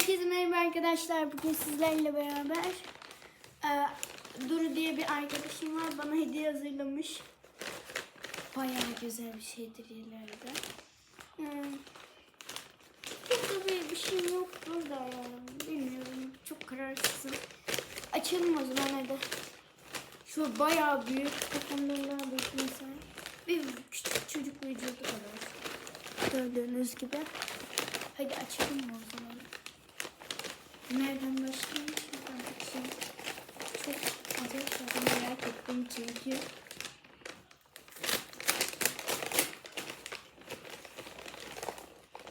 Herkese merhaba arkadaşlar. Bugün sizlerle beraber e, Duru diye bir arkadaşım var. Bana hediye hazırlamış. Bayağı güzel bir şeydir ileride. E, çok da bir, bir şey yoktu da yani. Bilmiyorum. Çok kararsızım. Açalım o zaman hadi. Şu bayağı büyük. Daha büyük mesela. Bir küçük çocuk vücudu kadar. Gördüğünüz gibi. Hadi açalım o zaman? Nereden başlayayım? Şuradan açayım. Çok acayip merak ettim çünkü.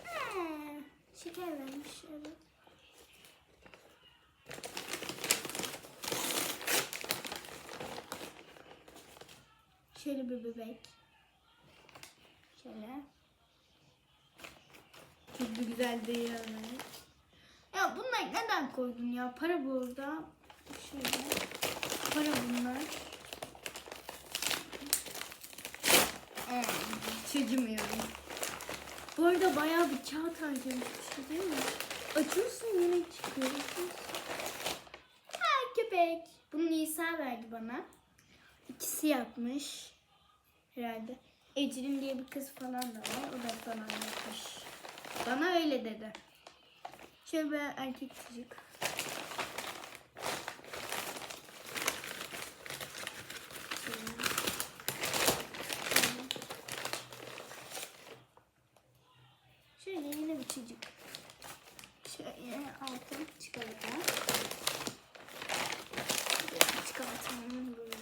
Ha, şeker vermiş evet. Şöyle bir bebek. Şöyle. Çok güzel değil yani. Bunlar neden koydun ya? Para burada. Şöyle. Para bunlar. Ee, Çözümüyorum. Bu arada bayağı bir kağıt harcamış bir şey değil mi? Açıyorsun yine çıkıyor. Ha köpek. Bunu Nisa verdi bana. İkisi yapmış. Herhalde. Ecrin diye bir kız falan da var. O da falan yapmış. Bana öyle dedi. Şöyle erkek çocuk. Şöyle yine bir çocuk. Şöyle altın çikolata. Çikolatanın böyle.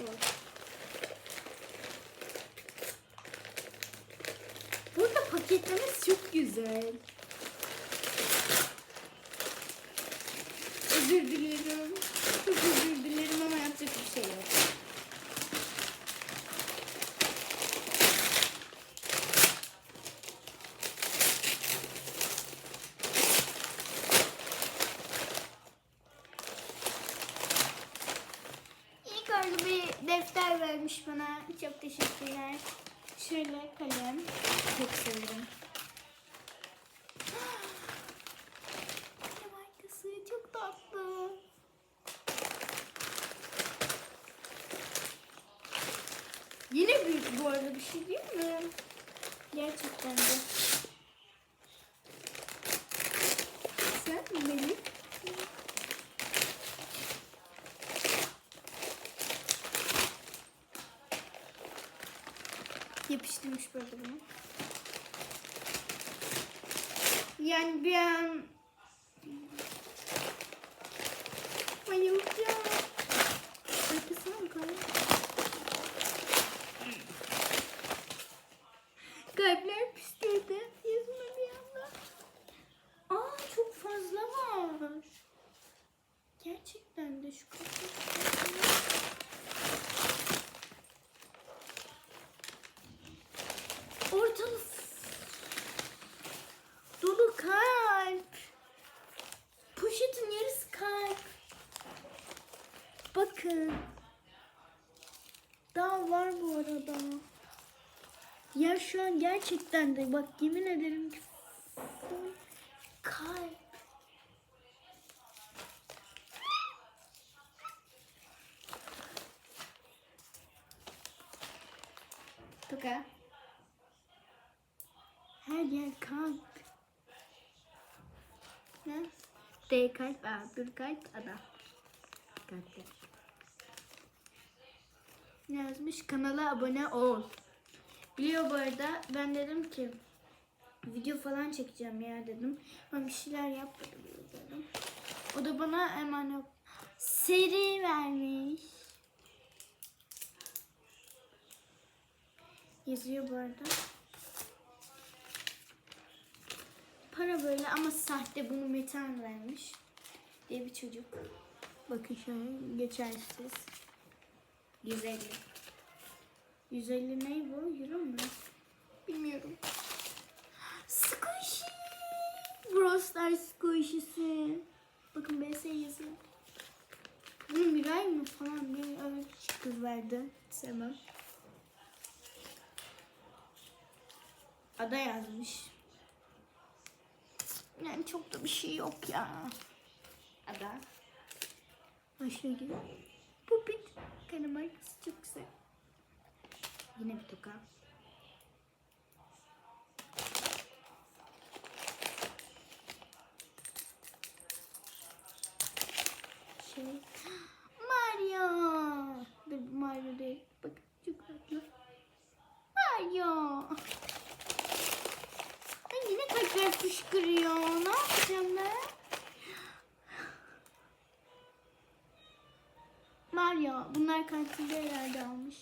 Evet. Burada paketlemesi çok güzel. Özür dilerim. Çok özür dilerim ama yapacak bir şey yok. İlk önce bir defter vermiş bana. Çok teşekkürler. Şöyle kalem. Çok severim. Kalem arkası çok tatlı. Yine büyük bu arada bir şey değil mi? Gerçekten de. Sen Melih? Yapıştırmış böyle bunu. Yani bir an bayılacağım. Arkasına mı kaldı? Kalpler püskürdü. Yüzüme bir anda. Aa çok fazla var. Gerçekten de şu kalpler. Ortalık dolu kalp. Poşetin yarısı kalp. Bakın. Daha var bu arada. Ya şu an gerçekten de bak yemin ederim ki kalp. Toka. Her yer kalp. Ne? D kalp, A, bir kalp, ada. Ne yazmış? Kanala abone ol. Biliyor bu arada. Ben dedim ki video falan çekeceğim ya dedim. Ben bir şeyler yap dedim. O da bana hemen yok. Seri vermiş. Yazıyor bu arada. Para böyle ama sahte bunu metan vermiş. Diye bir çocuk. Bakın şöyle geçersiz. 150. 150 ne bu? Euro nerede? Tamam. Ada yazmış. Yani çok da bir şey yok ya. Ada. Başlıyor gibi. Pupit. Kanamak çok güzel. Yine bir tokat. Fışkırıyor. Ne yapacağım ben? Mario. Bunlar kantinde herhalde almış.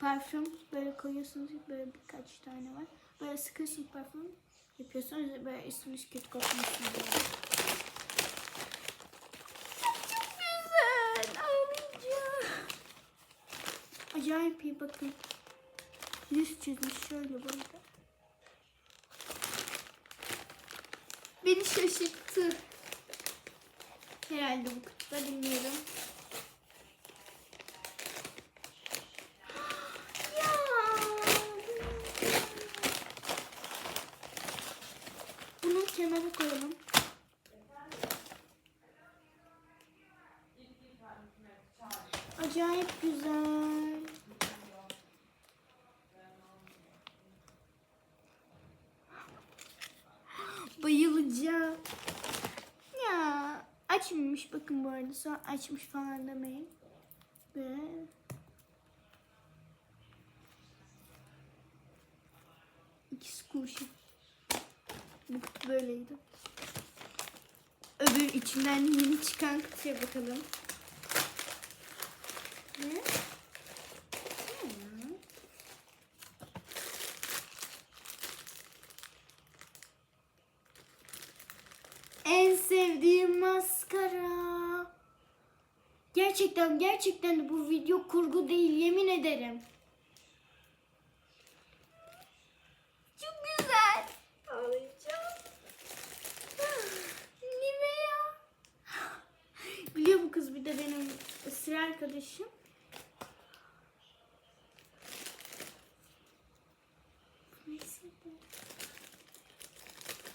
Parfüm böyle koyuyorsunuz. Böyle birkaç tane var. Böyle sıkıyorsunuz parfüm. Yapıyorsunuz. Böyle üstünüz kötü kokmasın diye. Çok güzel. Ağlayacağım. Acayip iyi bakın. Yüz çizmiş şöyle burada. Beni şaşırttı. Herhalde bu kutuda bilmiyorum. Ya. Bunu kenara koyalım. Acayip güzel. Bayılacağım. Ya açmamış bakın bu arada. Sonra açmış falan demeyin. Ve iki squishy. Bu böyleydi. Öbür içinden yeni çıkan kutuya bakalım. Ne? Ne ya? En sevdiğim maskara. Gerçekten gerçekten bu video kurgu değil yemin ederim. Çok güzel. Ağlayacağım. Nivea. Biliyor bu kız bir de benim sıra arkadaşım. Neyse bu.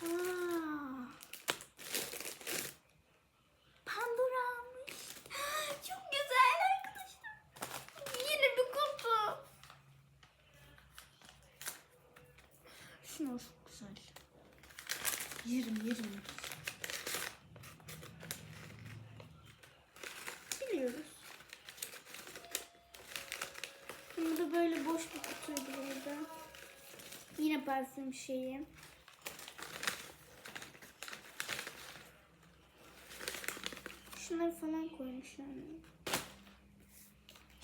Aa. Pandora almış. Çok güzel arkadaşlar. Yeni bir kutu. Şunu çok güzel. Yerim yerim. Biliyoruz. Şimdi de böyle boş bir kutuydu burada. Yine parfüm şeyi. Şunları falan koymuşlar.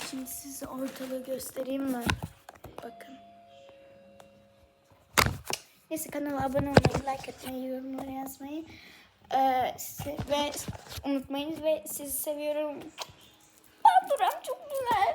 Şimdi size ortalığı göstereyim mi? Bakın. Neyse kanala abone olmayı, like atmayı, yorumlara yazmayı size- ve unutmayın ve sizi seviyorum. Ben Buram çok güzel.